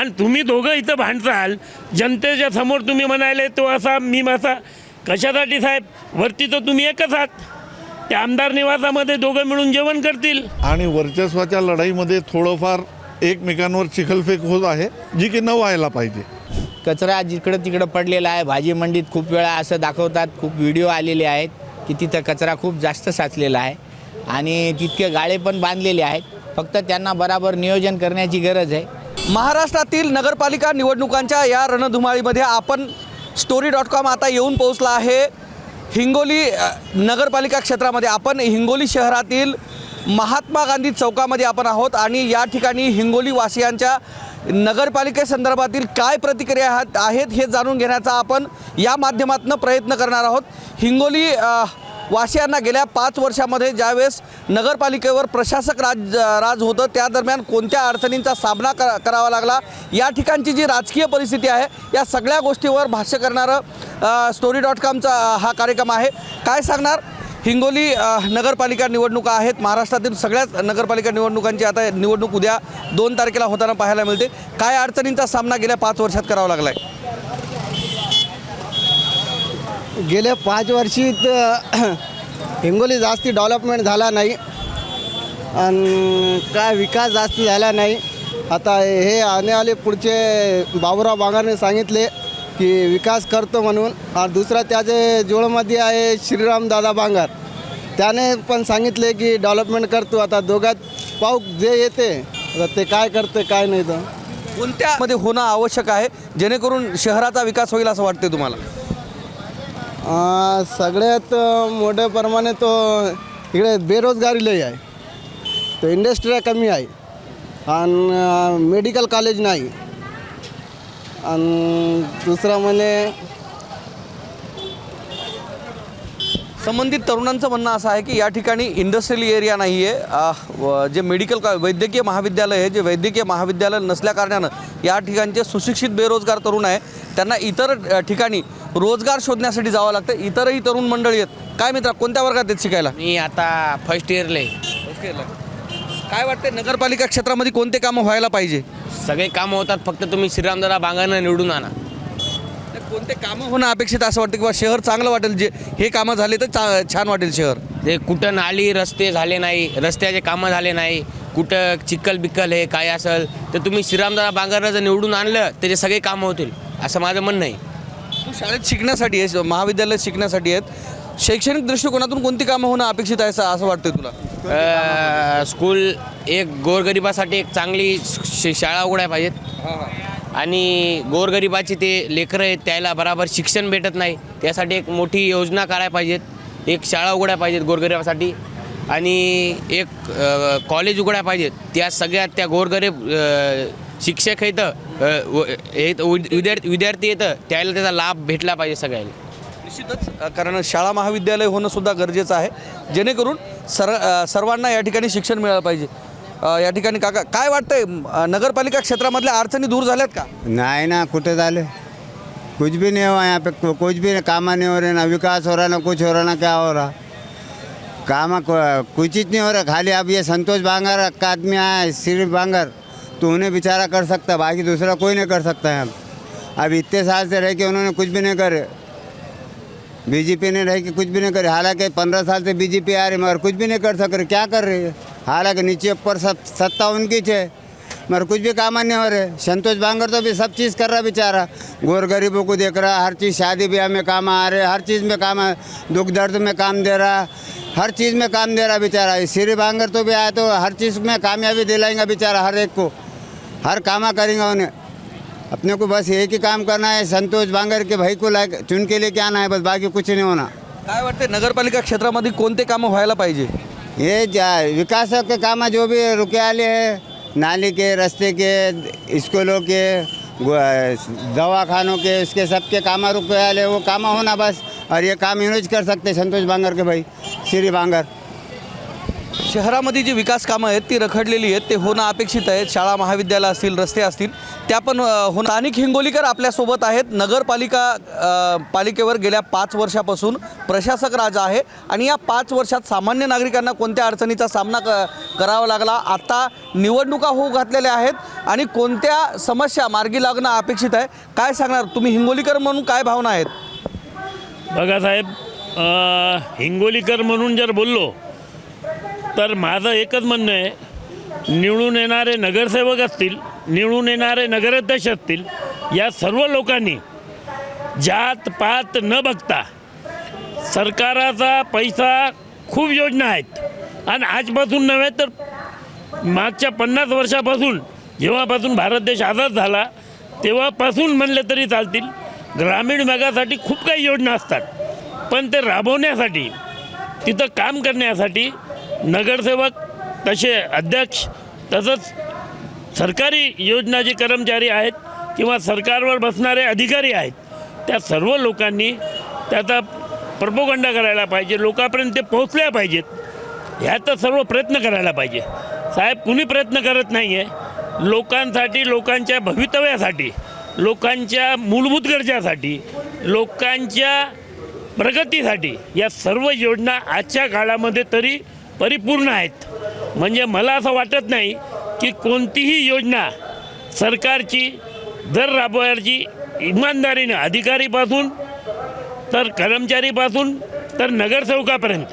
आणि तुम्ही दोघं इथं भांडसाल जनतेच्या समोर तुम्ही म्हणाले तो असा मी असा. कशासाठी साहेब? वरती तर तुम्ही एकच आहात. त्या आमदार निवासामध्ये दोघं मिळून जेवण करतील. आणि वर्चस्वाच्या लढाईमध्ये थोडंफार एकमेकांवर चिखलफेक होत आहे जी की न व्हायला पाहिजे. कचरा जिकडं तिकडं पडलेला आहे भाजी मंडीत खूप वेळा असं दाखवतात खूप व्हिडिओ आलेले आहेत की तिथं कचरा खूप जास्त साचलेला आहे. आणि तितके गाळे पण बांधलेले आहेत. फक्त त्यांना बराबर नियोजन करण्याची गरज आहे. महाराष्ट्रातील नगरपालिका निवडणुकांच्या या रणधुमाळीमध्ये आपण स्टोरी डॉट कॉम आता येऊन पोहोचला आहे. हिंगोली नगरपालिका क्षेत्रामध्ये आपण हिंगोली शहरातील महात्मा गांधी चौकामध्ये आपण आहोत आणि या ठिकाणी हिंगोली वासियांच्या नगरपालिकेसंदर्भातील काय प्रतिक्रिया आहेत हे जाणून घेण्याचा आपण या माध्यमातून प्रयत्न करणार आहोत. हिंगोली अ, वासियांना गेल्या पाच वर्षामध्ये ज्यावेळेस नगरपालिकेवर प्रशासक राज राज होतं त्या दरम्यान कोणत्या अडचणींचा सामना करा करावा लागला या ठिकाणची जी राजकीय परिस्थिती आहे या सगळ्या गोष्टीवर भाष्य करणारं स्टोरी डॉट कॉमचा हा कार्यक्रम आहे. काय सांगणार? हिंगोली नगरपालिका निवडणुका आहेत. महाराष्ट्रातील सगळ्याच नगरपालिका निवडणुकांची आता निवडणूक उद्या दोन तारखेला होताना पाहायला मिळते. काय अडचणींचा सामना गेल्या पाच वर्षात करावा लागला आहे गेल्या पाच वर्षीत हिंगोली जास्ती डेव्हलपमेंट झाला नाही. आणि काय विकास जास्त झाला नाही. आता हे आनेवाले पुढचे बाबुराव बांगाने सांगितले की विकास करतो म्हणून. आणि दुसरा त्याचे जोडमध्ये आहे श्रीराम दादा बांगार. त्याने पण सांगितले की डेव्हलपमेंट करतो. आता दोघात पाऊक जे येते ते काय करते काय नाही तर. कोणत्यामध्ये होणं आवश्यक आहे? जेणेकरून शहराचा विकास होईल असं वाटते तुम्हाला? सगळ्यात मोठ्या प्रमाणे तो इकडे बेरोजगारी लई आहे. तो इंडस्ट्री कमी आहे. आणि मेडिकल कॉलेज नाही. आणि दुसरा म्हणजे संबंधित तरुणांचं म्हणणं असं आहे की या ठिकाणी इंडस्ट्रियल एरिया नाही आहे जे मेडिकल का वैद्यकीय महाविद्यालय आहे जे वैद्यकीय महाविद्यालय नसल्याकारणानं या ठिकाणचे सुशिक्षित बेरोजगार तरुण आहे. त्यांना इतर अ, ठिकाणी रोजगार शोधण्यासाठी जावं लागतं. इतरही तरुण मंडळी आहेत. काय मित्रा कोणत्या वर्गात आहेत शिकायला? मी आता फर्स्ट इयरला आहे. काय वाटते नगरपालिका क्षेत्रामध्ये कोणते कामं व्हायला पाहिजे? सगळे कामं होतात फक्त तुम्ही श्रीरामदादा बांगांना निवडून आणा. कोणते कामं होणं अपेक्षित असं वाटतं किंवा शहर चांगलं वाटेल जे हे कामं झाले तर चा छान वाटेल शहर? ते कुठं नाली रस्ते झाले नाही रस्त्याचे कामं झाले नाही कुठं चिक्कल बिक्कल हे काय असेल तर तुम्ही श्रीरामदादा बांगांना जर निवडून आणलं त्याचे सगळे कामं होतील असं माझं म्हणणं आहे. तू शाळेत शिकण्यासाठी आहेस महाविद्यालयात शिकण्यासाठी आहेत. शैक्षणिक दृष्टिकोनातून कोणती कामं होणं अपेक्षित आहे असं असं वाटतंय तुला? अं, स्कूल एक गोरगरिबासाठी एक चांगली श- शाळा उघडाय पाहिजेत. आणि गोरगरिबाचे ते लेकरं आहेत त्याला बराबर शिक्षण भेटत नाही. त्यासाठी एक मोठी योजना करायला पाहिजेत. एक शाळा उघडाय पाहिजेत गोरगरिबासाठी. आणि एक अ, कॉलेज उघडाय पाहिजेत. त्या सगळ्यात त्या गोरगरीब अ, शिक्षक व- हे विद्यार्थी विद्यार्थी येतं त्याला त्याचा लाभ भेटला पाहिजे सगळ्यांना. निश्चितच कारण शाळा महाविद्यालय होणं सुद्धा गरजेचं आहे. जेणेकरून सर सर्वांना या ठिकाणी शिक्षण मिळालं पाहिजे. या ठिकाणी काका काय वाटतंय नगरपालिका क्षेत्रामधल्या अडचणी दूर झाल्यात का? नहीं ना कुटे डाले कुछ भी नहीं हुआ यहाँ पे कुछ भी नहीं कामा नहीं हो रहे ना विकास हो रहा ना कुछ हो रहा ना क्या हो रहा? कामा कुछ चीज नहीं हो रहा खाली अब ये संतोष बांगर का आदमी आया है सिर्फ बांगर। तो उन्हें बेचारा कर सकता, बाकी दूसरा कोई नहीं कर सकता है। अब इतने साल से रह के उन्होंने कुछ भी नहीं करे। बीजेपी ने रह के कुछ भी नहीं करे, हालाँकि पंद्रह साल से बीजेपी आ रही मगर कुछ भी नहीं कर सक रहे। क्या कर रही है? हालाँकि नीचे ऊपर सब सत्ता उनकी है, मगर कुछ भी काम नहीं हो रहे। संतोष बांगर तो भी सब चीज़ कर रहा बेचारा। गोर गरीबों को देख रहा, हर चीज़ शादी ब्याह में काम आ रहे, हर चीज़ में काम दुख दर्द में काम दे रहा, हर चीज़ में काम दे रहा बेचारा। सिरी बांगर तो भी आया तो हर चीज़ में कामयाबी दिलाएँगे बेचारा, हर एक को। हर कामा करेंगे उन्हें। अपने को बस एक ही काम करना है संतोष बांगर के भाई को लाइक चुन के लेके आना है बस बाकी कुछ नहीं होना। काय वाटतंय नगरपालिका क्षेत्रामध्ये कोणते कामं व्हायला पाहिजे? ये जा विकास के काम जो भी रुके आले हैं नाली के रास्ते के स्कूलों के दवाखानों के उसके सबके काम रुके आले वो काम होना बस। और ये काम यूज़ कर सकते संतोष बांगर के भाई श्री बांगर। शहरामध्ये जी विकास कामं आहेत ती रखडलेली आहेत ते होणं अपेक्षित आहेत. शाळा महाविद्यालय असतील रस्ते असतील त्या पण होणं स्थानिक हिंगोलीकर आपल्यासोबत आहेत. नगरपालिका पालिकेवर गेल्या पाच वर्षापासून प्रशासक राज आहे आणि या पाच वर्षात सामान्य नागरिकांना कोणत्या अडचणीचा सामना क करावा लागला? आता निवडणुका होऊ घातलेल्या आहेत आणि कोणत्या समस्या मार्गी लागणं अपेक्षित आहे? काय सांगणार? तुम्ही हिंगोलीकर म्हणून काय भावना आहेत? बघा साहेब हिंगोलीकर म्हणून जर बोललो तर माझं एकच म्हणणं आहे निवडून येणारे नगरसेवक असतील निवडून येणारे नगराध्यक्ष असतील या सर्व लोकांनी जात पात न बघता सरकाराचा पैसा खूप योजना आहेत. आणि आजपासून नव्हे तर मागच्या पन्नास वर्षापासून जेव्हापासून भारत देश आझाद झाला तेव्हापासून म्हणले तरी चालतील ग्रामीण भागासाठी खूप काही योजना असतात. पण ते राबवण्यासाठी तिथं काम करण्यासाठी नगरसेवक तसे अध्यक्ष तसंच सरकारी योजना जे कर्मचारी आहेत किंवा सरकारवर बसणारे अधिकारी आहेत त्या सर्व लोकांनी त्याचा प्रपोगंडा करायला पाहिजे लोकांपर्यंत ते पोहोचल्या पाहिजेत. ह्याचा सर्व प्रयत्न करायला पाहिजे. साहेब कुणी प्रयत्न करत नाही आहे लोकांसाठी लोकांच्या भवितव्यासाठी लोकांच्या मूलभूत गरजासाठी लोकांच्या प्रगतीसाठी या सर्व योजना आजच्या काळामध्ये तरी परिपूर्ण आहेत. म्हणजे मला असं वाटत नाही की कोणतीही योजना सरकारची जर राबवायची इमानदारीनं अधिकारीपासून तर कर्मचारीपासून तर नगरसेवकापर्यंत.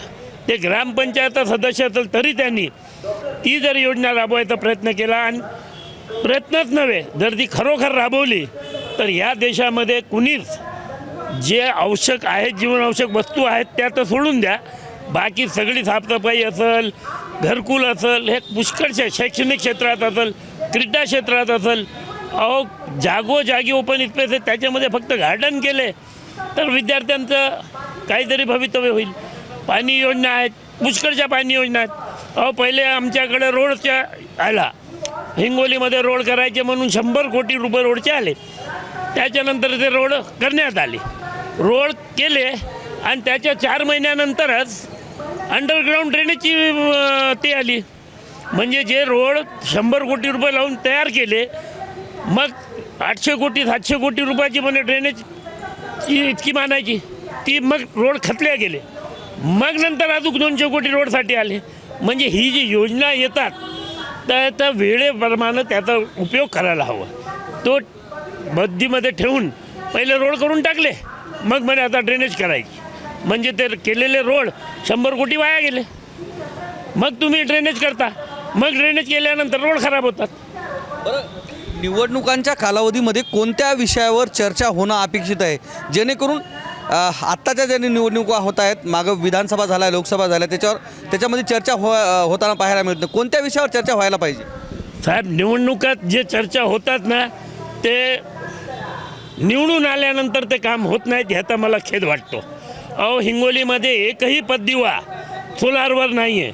ते ग्रामपंचायत सदस्य असेल तरी त्यांनी ती जर योजना राबवायचा प्रयत्न केला आणि प्रयत्नच नव्हे जर ती खरोखर राबवली तर या देशामध्ये कुणीच जे आवश्यक आहेत जीवनावश्यक वस्तू आहेत त्या तर सोडून द्या. बाकी सगळी साफसफाई असेल घरकुल असेल हे पुष्कळच्या शैक्षणिक क्षेत्रात असेल क्रीडा क्षेत्रात असेल. अहो जागोजागी ओपन स्पेस आहे त्याच्यामध्ये फक्त गार्डन केले तर विद्यार्थ्यांचं काहीतरी भवितव्य होईल. पाणी योजना आहेत पुष्कळच्या पाणी योजना आहेत. अहो पहिले आमच्याकडे रोडच्या आला. हिंगोलीमध्ये रोड करायचे म्हणून शंभर कोटी रुपये रोडचे आले. त्याच्यानंतर ते रोड करण्यात आले. रोड केले आणि त्याच्या चार महिन्यानंतरच अंडरग्राऊंड ड्रेनेजची ते आली. म्हणजे जे रोड शंभर कोटी रुपये लावून तयार केले मग आठशे कोटी सातशे कोटी रुपयाची म्हणजे ड्रेनेजची इतकी मानायची. ती मग रोड खतल्या गेले. मग नंतर अजून दोनशे कोटी रोडसाठी आले. म्हणजे ही जी योजना येतात तर त्या वेळेप्रमाणे त्याचा उपयोग करायला हवा. तो बद्दीमध्ये ठेवून पहिले रोड करून टाकले मग म्हणे आता ड्रेनेज करायची. म्हणजे ते केलेले रोड शंभर कोटी वाया गेले. मग तुम्ही ड्रेनेज करता. मग ड्रेनेज केल्यानंतर रोड खराब होतात. बरं निवडणुकांच्या कालावधीमध्ये कोणत्या विषयावर चर्चा होणं अपेक्षित आहे? जेणेकरून आत्ताच्या ज्या निवडणुका होत आहेत मागं विधानसभा झाल्या लोकसभा झाल्या त्याच्यावर त्याच्यामध्ये चर्चा हो होताना पाहायला मिळतं कोणत्या विषयावर चर्चा व्हायला पाहिजे? साहेब निवडणुकात जे चर्चा होतात ना ते निवडून आल्यानंतर ते काम होत नाहीत ह्याचा मला खेद वाटतो. अहो हिंगोलीमध्ये एकही पद्दिवा सोलारवर नाही आहे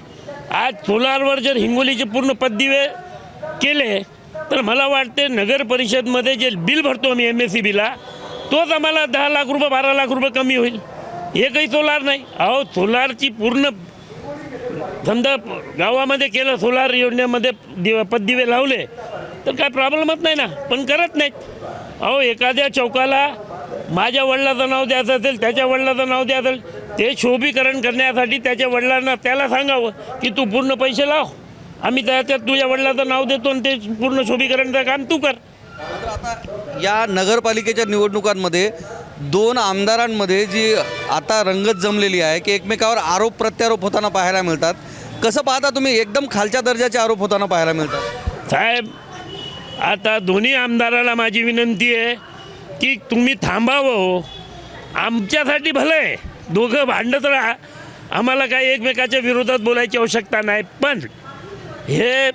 आज सोलारवर जर हिंगोलीचे पूर्ण पददिवे केले तर मला वाटते नगर परिषदमध्ये जे बिल भरतो आम्ही एम एस सी बीला तोच आम्हाला दहा लाख रुपये बारा लाख रुपये कमी होईल. एकही सोलार नाही. अहो सोलारची पूर्ण समजा गावामध्ये केलं सोलार योजनेमध्ये दिव पददिवे लावले तर काय प्रॉब्लेमच नाही ना? पण करत नाहीत. अहो एखाद्या चौकाला माझ्या वडिलाचं नाव द्यायचं असेल त्याच्या वडिलाचं नाव द्यायचं असेल ते शोभीकरण करण्यासाठी त्याच्या वडिलांना त्याला सांगावं की तू पूर्ण पैसे लाव. आम्ही त्याच्यात तुझ्या वडिलाचं नाव देतो आणि ते पूर्ण शोभीकरणचं काम तू कर. या नगरपालिकेच्या निवडणुकांमध्ये दोन आमदारांमध्ये जी आता रंगत जमलेली आहे की एकमेकावर आरोप प्रत्यारोप होताना पाहायला मिळतात. कसं पाहता तुम्ही? एकदम खालच्या दर्जाचे आरोप होताना पाहायला मिळतात. साहेब आता दोन्ही आमदाराला माझी विनंती आहे की तुम्ही थांबावं हो. आमच्यासाठी भलं आहे. दोघं भांडत राहा. आम्हाला काही एकमेकाच्या विरोधात बोलायची आवश्यकता नाही. पण हे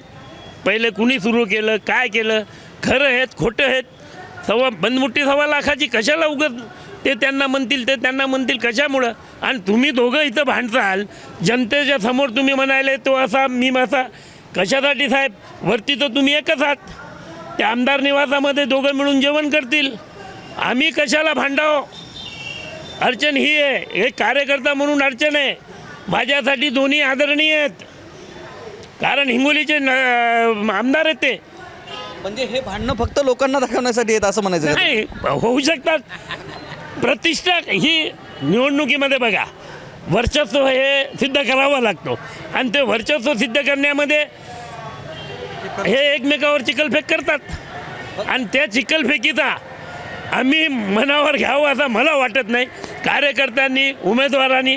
पहिले कुणी सुरू केलं काय केलं? खरं आहेत खोटं आहेत? सव्वा बंदमुट्टी सव्वा लाखाची कशाला उगत ते त्यांना म्हणतील ते त्यांना म्हणतील कशामुळं? आणि तुम्ही दोघं इथं भांडसाल जनतेच्या समोर तुम्ही म्हणायले तो असा मी असा. कशासाठी साहेब? वरती तर तुम्ही एकच आहात. ते आमदार निवासामध्ये दोघं मिळून जेवण करतील. आम्ही कशाला भांडाव? अडचण ही आहे. हे कार्यकर्ता म्हणून अडचण आहे. माझ्यासाठी दोन्ही आदरणीय आहेत. कारण हिंगोलीचे आमदार आहेत ते. म्हणजे हे भांडणं फक्त लोकांना दाखवण्यासाठी येत असं म्हणायचं का? नाही होऊ शकतात. प्रतिष्ठा ही निवडणुकीमध्ये बघा. वर्चस्व हे सिद्ध करावं लागतो. आणि ते वर्चस्व सिद्ध करण्यामध्ये हे एकमेकावर चिखलफेक करतात. आणि त्या चिखलफेकीचा आम्ही मनावर घ्यावं असं मला वाटत नाही. कार्यकर्त्यांनी उमेदवारांनी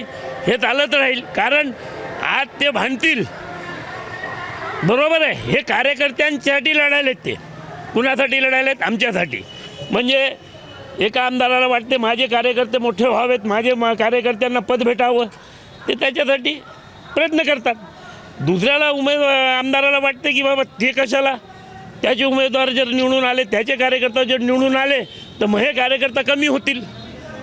हे चालत राहील. कारण आज ते भांडतील. बरोबर आहे. हे कार्यकर्त्यांसाठी आहेत ते. कुणासाठी लढायलेत आमच्यासाठी. म्हणजे एका आमदाराला वाटते माझे कार्यकर्ते मोठे व्हावेत माझे मा कार्यकर्त्यांना पद भेटावं. ते त्याच्यासाठी प्रयत्न करतात. दुसऱ्याला उमेद आमदाराला वाटते की बाबा ते कशाला? त्याचे उमेदवार जर निवडून आले त्याचे कार्यकर्ता जर निवडून आले तर मग हे कार्यकर्ता कमी होतील.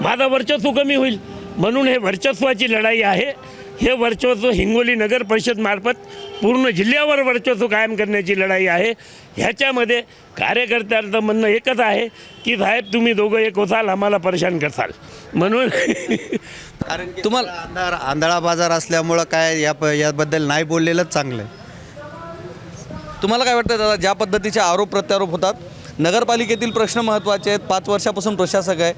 माझा वर्चस्व कमी होईल. म्हणून हे वर्चस्वाची लढाई आहे. हे वर्चस्व हिंगोली नगर परिषदमार्फत पूर्ण जिल्ह्यावर वर्चस्व कायम करण्याची लढाई आहे. ह्याच्यामध्ये कार्यकर्त्यांचं म्हणणं एकच आहे की साहेब तुम्ही दोघं एक होसाल आम्हाला परेशान करसाल. म्हणून तुम्हाला आंधार आंधळा बाजार असल्यामुळं काय या प याबद्दल नाही बोललेलंच चांगलं आहे तुम्हाला काय वाटतं दादा ज्या पद्धतीचे आरोप प्रत्यारोप होतात नगरपालिकेतील प्रश्न महत्त्वाचे आहेत. पाच वर्षापासून प्रशासक आहे.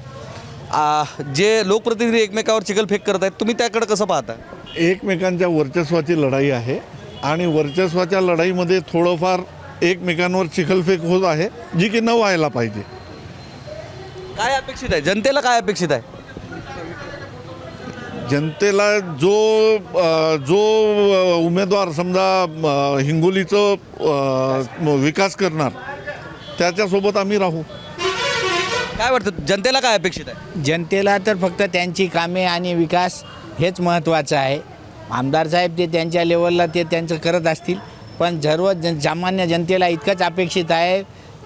जे लोकप्रतिनिधी एकमेकावर चिखलफेक करत आहेत तुम्ही त्याकडे कसं पाहता? एकमेकांच्या वर्चस्वाची लढाई आहे आणि वर्चस्वाच्या लढाईमध्ये थोडंफार एकमेकांवर चिखलफेक होत आहे जी की न व्हायला पाहिजे. काय अपेक्षित आहे? जनतेला काय अपेक्षित आहे? जनतेला जो जो उमेदवार समजा हिंगोलीचं विकास करणार त्याच्यासोबत आम्ही राहू. काय वाटतं जनतेला काय अपेक्षित आहे? जनतेला तर फक्त त्यांची कामे आणि विकास हेच महत्त्वाचं आहे. आमदार साहेब ते त्यांच्या लेवलला ते त्यांचं करत असतील पण सर्व जन सामान्य जनतेला इतकंच अपेक्षित आहे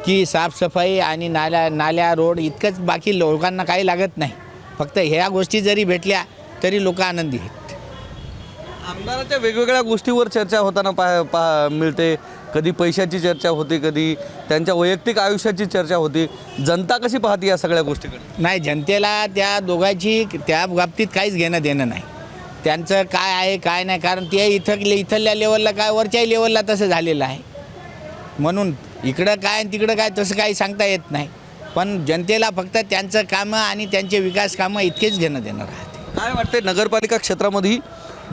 की साफसफाई आणि नाल्या नाल्या रोड इतकंच बाकी लोकांना काही लागत नाही. फक्त ह्या गोष्टी जरी भेटल्या तरी लोक आनंदी आहेत. आमदाराच्या वेगवेगळ्या गोष्टीवर चर्चा होताना पा पा मिळते. कधी पैशाची चर्चा होते कधी त्यांच्या वैयक्तिक आयुष्याची चर्चा होती. जनता कशी पाहते या सगळ्या गोष्टीकडे? नाही जनतेला त्या दोघांची त्या बाबतीत काहीच घेणं देणं नाही. त्यांचं काय आहे काय नाही कारण ते इथं इथल्या लेवलला काय वरच्याही लेवलला तसं झालेलं आहे. म्हणून इकडं काय आणि तिकडं काय तसं काही सांगता येत नाही. पण जनतेला फक्त त्यांचं कामं आणि त्यांचे विकास कामं इतकेच घेणं देणं राहते. काय वाटते नगरपालिका क्षेत्रामध्ये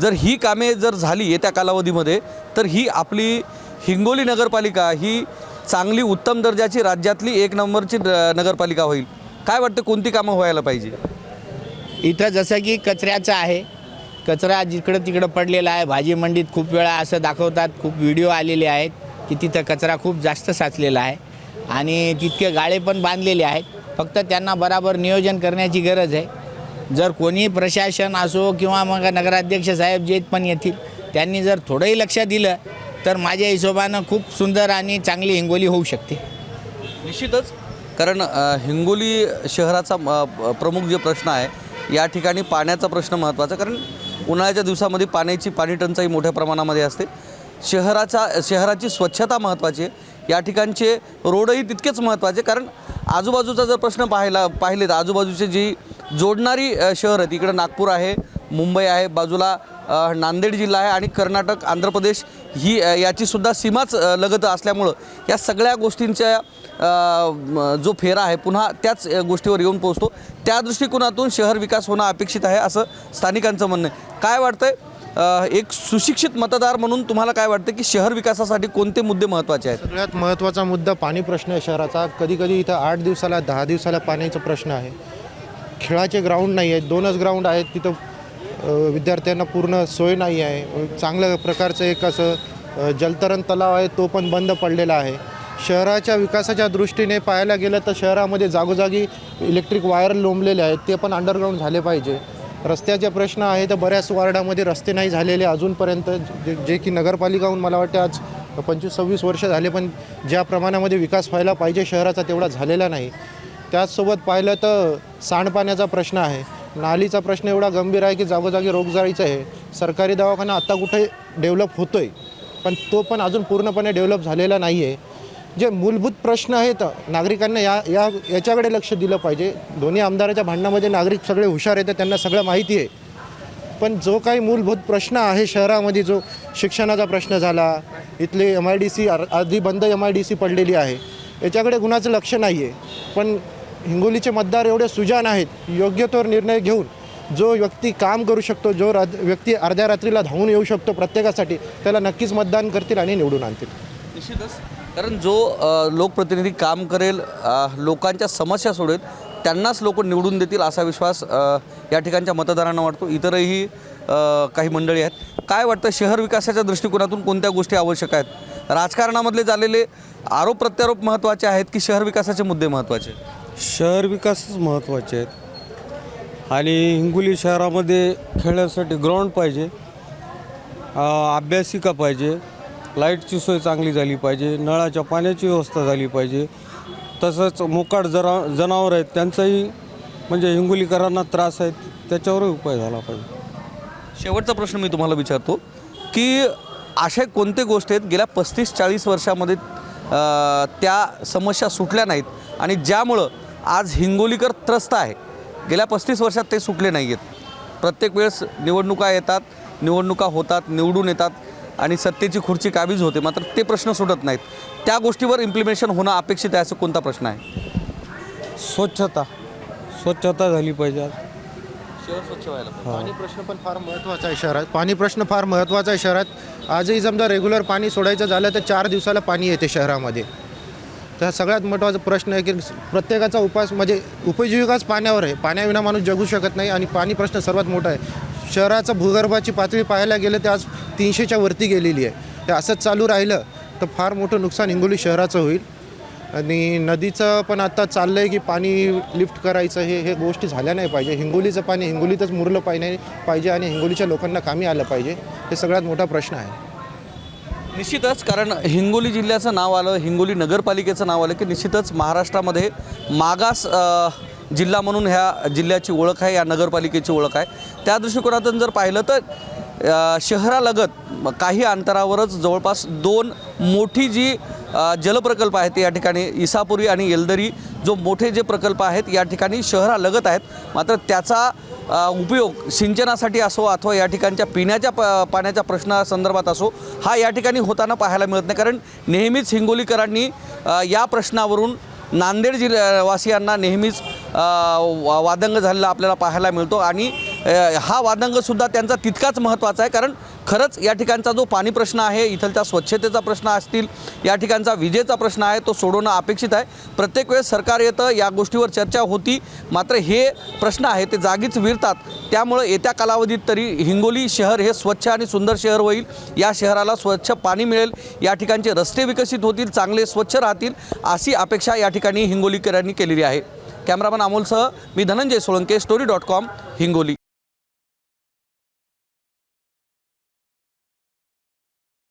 जर ही कामे जर झाली येत्या कालावधीमध्ये तर ही आपली हिंगोली नगरपालिका ही चांगली उत्तम दर्जाची राज्यातली एक नंबरची नगरपालिका होईल. काय वाटतं कोणती कामं व्हायला पाहिजे? इथं जसं की कचऱ्याचं आहे. कचरा जिकडं तिकडं पडलेला आहे. भाजी मंडीत खूप वेळा असं दाखवतात. खूप व्हिडिओ आलेले आहेत की तिथं कचरा खूप जास्त साचलेला आहे. आणि तितके गाळे पण बांधलेले आहेत. फक्त त्यांना बराबर नियोजन करण्याची गरज आहे. जर कोणी प्रशासन असो किंवा मग नगराध्यक्ष साहेब जे पण येतील त्यांनी जर थोडंही लक्ष दिलं तर माझ्या हिशोबानं खूप सुंदर आणि चांगली हिंगोली होऊ शकते. निश्चितच. कारण हिंगोली शहराचा प्रमुख जे प्रश्न आहे या ठिकाणी पाण्याचा प्रश्न महत्त्वाचा कारण उन्हाळ्याच्या दिवसामध्ये पाण्याची पाणी टंचाई मोठ्या प्रमाणामध्ये असते. शहराचा शहराची स्वच्छता महत्त्वाची आहे. या ठिकाणचे रोडही तितकेच महत्त्वाचे कारण आजूबाजूचा जर प्रश्न पाहायला पाहिले तर आजूबाजूचे जी जोडणारी शहर आहेत. इकडं नागपूर आहे मुंबई आहे बाजूला नांदेड जिल्हा आहे आणि कर्नाटक आंध्र प्रदेश ही याचीसुद्धा सीमाच लगत असल्यामुळं या सगळ्या गोष्टींच्या जो फेरा आहे पुन्हा त्याच गोष्टीवर येऊन पोहोचतो. त्या दृष्टिकोनातून शहर विकास होणं अपेक्षित आहे असं स्थानिकांचं म्हणणं आहे. काय वाटतंय? आहे एक सुशिक्षित मतदार म्हणून तुम्हाला काय वाटतं की शहर विकासासाठी कोणते मुद्दे महत्त्वाचे आहेत? सगळ्यात महत्त्वाचा मुद्दा पाणी प्रश्न आहे शहराचा. कधीकधी इथं आठ दिवसाला दहा दिवसाला पाण्याचा प्रश्न आहे. खेळाचे ग्राउंड नाही आहेत दोनच ग्राउंड आहेत तिथं विद्यार्थ्यांना पूर्ण सोय नाही आहे. चांगल्या प्रकारचं एक असं जलतरण तलाव आहे तो पण बंद पडलेला आहे. शहराच्या विकासाच्या दृष्टीने पाहायला गेलं तर शहरामध्ये जागोजागी इलेक्ट्रिक वायर लोंबलेले आहेत ते पण अंडरग्राऊंड झाले पाहिजे. रस्त्याचे प्रश्न आहे तर बऱ्याच वार्डामध्ये रस्ते नाही झालेले अजूनपर्यंत. जे जे की नगरपालिकाहून मला वाटते आज पंचवीस सव्वीस वर्ष झाले पण ज्या प्रमाणामध्ये विकास व्हायला पाहिजे शहराचा तेवढा झालेला नाही. त्याचसोबत पाहिलं तर सांडपाण्याचा प्रश्न आहे. नालीचा प्रश्न एवढा गंभीर आहे की जागोजागी रोगजाळीचं आहे. सरकारी दवाखाना आत्ता कुठे डेव्हलप होतो आहे पण तो पण अजून पूर्णपणे डेव्हलप झालेला नाही आहे जे मूलभूत प्रश्न आहेत नागरिकांना या या याच्याकडे लक्ष दिलं पाहिजे. दोन्ही आमदाराच्या भांडणामध्ये नागरिक सगळे हुशार आहेत त्यांना सगळं माहिती आहे. पण जो काही मूलभूत प्रश्न आहे शहरामध्ये जो शिक्षणाचा प्रश्न झाला इथली एम आय डी सी आधी बंद एम आय डी सी पडलेली आहे याच्याकडे कुणाचं लक्ष नाही आहे पण हिंगोलीचे मतदार एवढे सुजान आहेत योग्य तो निर्णय घेऊन जो व्यक्ती काम करू शकतो जो रा व्यक्ती अर्ध्या रात्रीला धावून येऊ शकतो प्रत्येकासाठी त्याला नक्कीच मतदान करतील आणि निवडून आणतील. निश्चितच. कारण जो लोकप्रतिनिधी काम करेल लोकांच्या समस्या सोडेल त्यांनाच लोक निवडून देतील असा विश्वास या ठिकाणच्या मतदारांना वाटतो. इतरही काही मंडळी आहेत. काय वाटतं शहर विकासाच्या दृष्टिकोनातून कोणत्या गोष्टी आवश्यक आहेत? राजकारणामधले झालेले आरोप प्रत्यारोप महत्त्वाचे आहेत की शहर विकासाचे मुद्दे महत्त्वाचे आहेत? शहर विकासच महत्त्वाचे आहेत. आणि हिंगोली शहरामध्ये खेळण्यासाठी ग्राउंड पाहिजे. अभ्यासिका पाहिजे. लाईटची सोय चांगली झाली पाहिजे. नळाच्या पाण्याची व्यवस्था झाली पाहिजे. तसंच मोकाट जरा जनावर आहेत त्यांचाही म्हणजे हिंगोलीकरांना त्रास आहेत त्याच्यावरही उपाय झाला पाहिजे. शेवटचा प्रश्न मी तुम्हाला विचारतो की अशा कोणते गोष्टी आहेत गेल्या पस्तीस चाळीस वर्षामध्ये त्या समस्या सुटल्या नाहीत आणि ज्यामुळं आज हिंगोलीकर त्रस्त आहे. गेल्या पस्तीस वर्षात ते सुटले नाही आहेत प्रत्येक वेळेस निवडणुका येतात निवडणुका होतात निवडून येतात आणि सत्तेची खुर्ची काबीज होते मात्र ते प्रश्न सुटत नाहीत. त्या गोष्टीवर इम्प्लिमेंटेशन होणं अपेक्षित आहे असं कोणता प्रश्न आहे? स्वच्छता. स्वच्छता झाली पाहिजे आज. शहर स्वच्छ व्हायला पाणी प्रश्न पण फार महत्त्वाचा आहे शहरात. पाणी प्रश्न फार महत्त्वाचा आहे शहरात. आजही समजा रेग्युलर पाणी सोडायचं झालं तर चार दिवसाला पाणी येते शहरामध्ये. तर हा सगळ्यात महत्त्वाचा प्रश्न आहे की प्रत्येकाचा उपास म्हणजे उपजीविकाच पाण्यावर आहे. पाण्याविना माणूस जगू शकत नाही आणि पाणी प्रश्न सर्वात मोठा आहे. शहराचं भूगर्भाची पातळी पाहायला गेलं तर आज तीनशेच्या वरती गेलेली आहे. ते असंच चालू राहिलं तर फार मोठं नुकसान हिंगोली शहराचं होईल. आणि नदीचं पण आता चाललं आहे की पाणी लिफ्ट करायचं हे हे गोष्टी झाल्या नाही पाहिजे. हिंगोलीचं पाणी हिंगोलीतच मुरलं पाहिजे पाहिजे आणि हिंगोलीच्या लोकांना कामी आलं पाहिजे. हे सगळ्यात मोठा प्रश्न आहे. निश्चितच कारण हिंगोली जिल्ह्याचं नाव आलं हिंगोली नगरपालिकेचं नाव आलं की निश्चितच महाराष्ट्रामध्ये मागास जिल्हा म्हणून ह्या जिल्ह्याची ओळख आहे या नगरपालिकेची ओळख आहे. त्या दृष्टिकोनातून जर पाहिलं तर शहरालगत काही अंतरावरच जवळपास दोन मोठी जी जलप्रकल्प आहेत या ठिकाणी इसापुरी आणि येलदरी जो मोठे जे प्रकल्प आहेत या ठिकाणी शहरालगत आहेत. मात्र त्याचा उपयोग सिंचनासाठी असो अथवा या ठिकाणच्या पिण्याच्या प पाण्याच्या प्रश्नासंदर्भात असो हा या ठिकाणी होताना पाहायला मिळत नाही. कारण नेहमीच हिंगोलीकरांनी या प्रश्नावरून नांदेड जिल्ह्यावासियांना नेहमीच वा- वादंग झालेला आपल्याला पाहायला मिळतो. आणि हा वादंगसुद्धा त्यांचा तितकाच महत्त्वाचा आहे. कारण खरंच या ठिकाणचा जो पाणी प्रश्न आहे इथलच्या स्वच्छतेचा प्रश्न असतील या ठिकाणचा विजेचा प्रश्न आहे तो सोडवणं अपेक्षित आहे. प्रत्येक वेळेस सरकार येतं या गोष्टीवर चर्चा होती. मात्र हे प्रश्न आहे ते जागीच विरतात. त्यामुळं येत्या कालावधीत तरी हिंगोली शहर हे स्वच्छ आणि सुंदर शहर होईल. या शहराला स्वच्छ पाणी मिळेल. या ठिकाणचे रस्ते विकसित होतील चांगले स्वच्छ राहतील अशी अपेक्षा या ठिकाणी हिंगोलीकरांनी केलेली आहे. कॅमेरामन अमोलसह मी Dhananjay Solanke story dot com Hingoli.